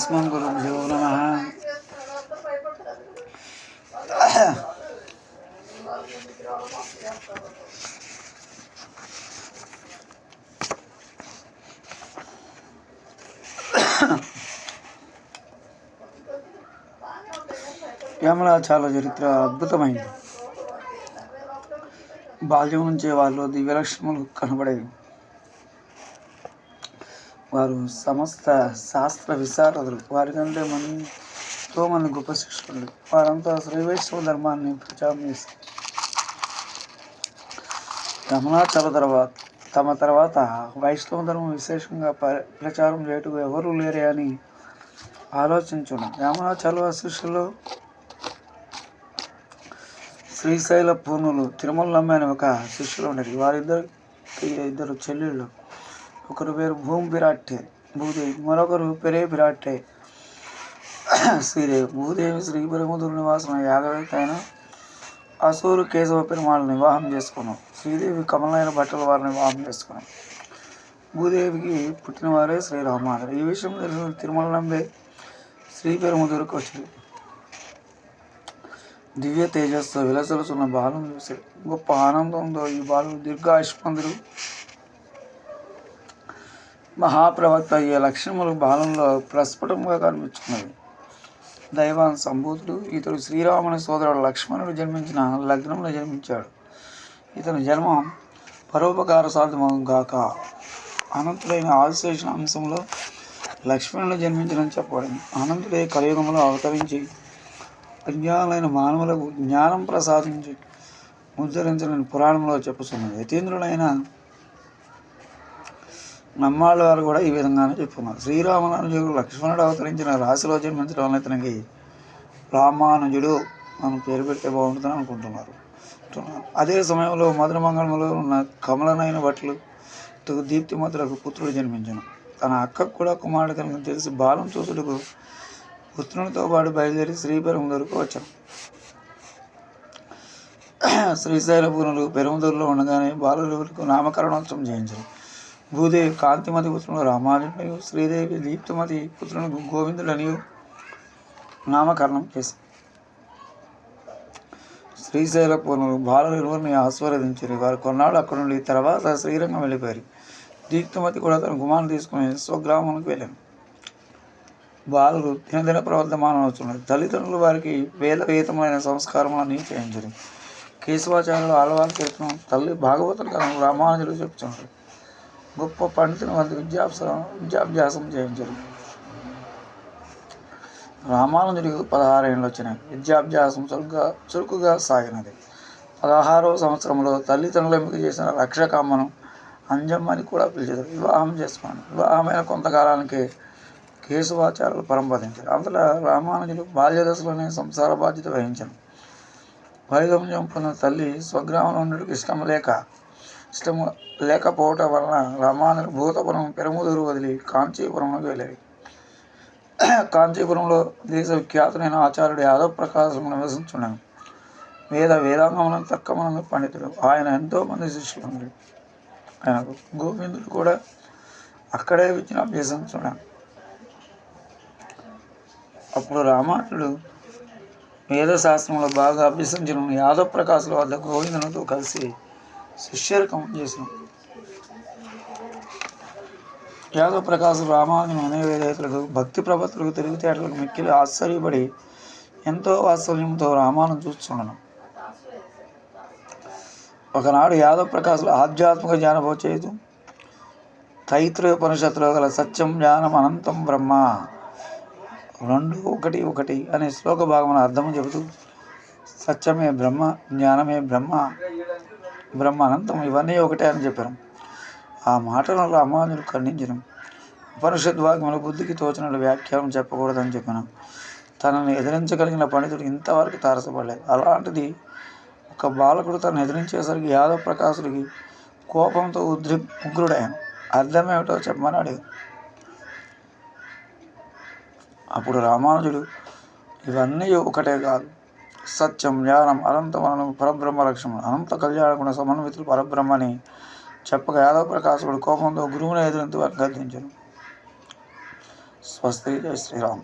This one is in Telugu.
తస్మం గురుభ్యో నమ యమలాచాల చరిత్ర అద్భుతమైంది. బాల్యం నుంచే వాళ్ళు దివ్యలక్ష్ములు కనబడేవి. వారు సమస్త శాస్త్ర విశారదులు. వారికంటే ఎంతో మంది గొప్ప శిక్షకులు. వారంతా శ్రీ వైష్ణవ ధర్మాన్ని ప్రచారం చేశారు. రమణాచల తర్వాత తమ తర్వాత వైష్ణవ ధర్మం విశేషంగా ప్ర ప్రచారం చేయటం ఎవరు లేరే అని ఆలోచించడం రామణాచల శిష్యులు శ్రీశైల పూర్ణులు తిరుమలమ్మ అని ఒక శిష్యులు ఉండేది. వారిద్దరు ఇద్దరు చెల్లెళ్ళు. ఒకరు పేరు భూమి విరాట్టే భూదేవి మరొకరు పెరే విరాట్టే శ్రీదేవి భూదేవి శ్రీ పెరుముదురు నివాసం యాగవేత్త అయిన అసూరు కేశవ పెరుమాళ్ళని వివాహం చేసుకున్నాం. శ్రీదేవి కమలైన బట్టల వారిని వివాహం చేసుకున్నాం. భూదేవికి పుట్టినవారే శ్రీరామానుడు ఈ విషయం తెలిసిన తిరుమల నంబే శ్రీ పెరుముదురుకు వచ్చింది. దివ్య తేజస్సు విలసలుచున్న బాలను చూశాడు. గొప్ప ఆనందంతో ఈ బాలు దీర్ఘాయుష్మంతుడు. మహాప్రవక్త ఈ లక్షణములు బాలంలో ప్రస్ఫుటంగా కనిపించుకున్నవి. దైవాన్ సంభూతుడు ఇతడు శ్రీరాముని సోదరుడు లక్ష్మణుడు జన్మించిన లగ్నంలో జన్మించాడు. ఇతని జన్మం పరోపకార సాధమం గాక అనంతుడైన ఆదిశేషణ అంశంలో లక్ష్మణుడు జన్మించడం చెప్పబడింది. అనంతుడే కలియుగంలో అవతరించి అజ్ఞానులైన మానవులకు జ్ఞానం ప్రసాదించి ఉద్ధరించని పురాణంలో చెప్పుతున్నది యతీంద్రుడైన నమ్మాళ్ళ వారు కూడా ఈ విధంగానే చెప్పుకున్నారు శ్రీరామానుజుడు లక్ష్మణుడు అవతరించిన రాశిలో జన్మించడం వల్ల ఇతనికి రామానుజుడు మనం పేరు పెడితే బాగుంటుందని అనుకుంటున్నారు. అదే సమయంలో మధుర మంగళంలో ఉన్న కమలనైన భట్లు దీప్తి మధురకు పుత్రుడు జన్మించను. తన అక్కకు కూడా కుమారుడు కనుక తెలిసి బాలం చూసుడుకు పుత్రునితో పాటు బయలుదేరి శ్రీపెరుమదూరుకు వచ్చాను శ్రీశైలపురులు పెరుముదూరులో ఉండగానే బాలులకు నామకరణోత్సవం చేయించారు. భూదేవి కాంతిమతి పుత్రుడు రామానుజుడు శ్రీదేవి దీప్తమతి పుత్రుడు గోవిందుడని నామకరణం చేశారు శ్రీశైల పూర్ణులు బాలులు ఇరువురిని ఆస్వాదించారు వారు కొన్నాళ్ళు అక్కడ నుండి తర్వాత శ్రీరంగం వెళ్ళిపోయారు. దీప్తిమతి కూడా తన గుమాను తీసుకుని స్వగ్రామానికి వెళ్ళాను బాలురు దినదిన ప్రవర్ధమానం అవుతున్నారు తల్లిదండ్రులు వారికి వేద వేతమైన సంస్కారములని చేయించారు. కేశవాచార్యులు ఆలవాళ్ళు చెప్తున్నాం తల్లి భాగవతం కథను రామానుజులు చెప్తున్నారు గొప్ప పండితుని వంటి విద్యాభ్యాస విద్యాభ్యాసం చేయించారు. రామానుజుడికి పదహారు ఏళ్ళు వచ్చినాయి. విద్యాభ్యాసం చురుగ్గా చురుకుగా సాగినది. పదహారవ సంవత్సరంలో తల్లిదండ్రులు ఎంపిక చేసిన రక్షకమ్మను అంజమ్మని కూడా పిలిచారు. వివాహం చేసుకున్నాను వివాహమైన కొంతకాలానికి కేశవాచార్యులు పరంపదించారు. అంతటా రామానుజులు బాల్యదశలోనే సంసార బాధ్యత వహించారు వైగమ్యం పొందిన తల్లి స్వగ్రామంలో ఉండడానికి ఇష్టం లేక ఇష్టము లేకపోవటం వలన రామానుజులు భూతపురం పెరుముదూరు వదిలి కాంచీపురంలోకి వెళ్ళారు కాంచీపురంలో దేశ విఖ్యాతులైన ఆచార్యుడు యాదవ్ ప్రకాశం నివసించున్నాను వేద వేదాంగములను తర్కములను పండితుడు. ఆయన ఎంతోమంది శిష్యులు ఉన్నారు ఆయనకు గోవిందుడు కూడా అక్కడే విద్యను అభ్యసించున్నాను అప్పుడు రామానుడు వేదశాస్త్రంలో బాగా అభ్యసించిన యాదవ్ ప్రకాశుల వద్ద గోవిందునితో కలిసి శిష్యరకం చేసిన యాదవ్ ప్రకాశ్ రామానుజుని అనే వేదేతలకు భక్తి ప్రపత్తులకు తెలివితేటలకు మిక్కిలి ఆశ్చర్యపడి ఎంతో వాత్సల్యంతో రామాను చూస్తున్నాను ఒకనాడు యాదవ ప్రకాశులు ఆధ్యాత్మిక జ్ఞానభోచేదు తైత్రోపనిషత్తులో గల సత్యం జ్ఞానం అనంతం బ్రహ్మ రెండు ఒకటి ఒకటి అనే శ్లోక భాగమున అర్థం చెబుతూ సత్యమే బ్రహ్మ జ్ఞానమే బ్రహ్మ బ్రహ్మానందం ఇవన్నీ ఒకటే అని చెప్పారు. ఆ మాటలను రామానుజులు ఖండించను ఉపనిషత్ బుద్ధికి తోచినట్లు వ్యాఖ్యానం చెప్పకూడదని చెప్పాను. తనని ఎదిరించగలిగిన పండితుడు ఇంతవరకు తారసపడలేదు. అలాంటిది ఒక బాలకుడు తనను ఎదిరించేసరికి యాదవ ప్రకాశుడికి కోపంతో ఉద్రి ఉగ్రుడయ్యాను. అర్థమేమిటో చెప్పమని అడిగాడు అప్పుడు రామానుజుడు ఇవన్నీ ఒకటే కాదు. సత్యం జ్ఞానం అనంతమనం పరబ్రహ్మ లక్ష్యం అనంత కళ్యాణగుణ సమన్వితులు పరబ్రహ్మని చెప్పక యాదవ ప్రకాశుడు కోపంతో గురువుని ఎదురంతు వారిని స్వస్తి. జయ శ్రీరామ్.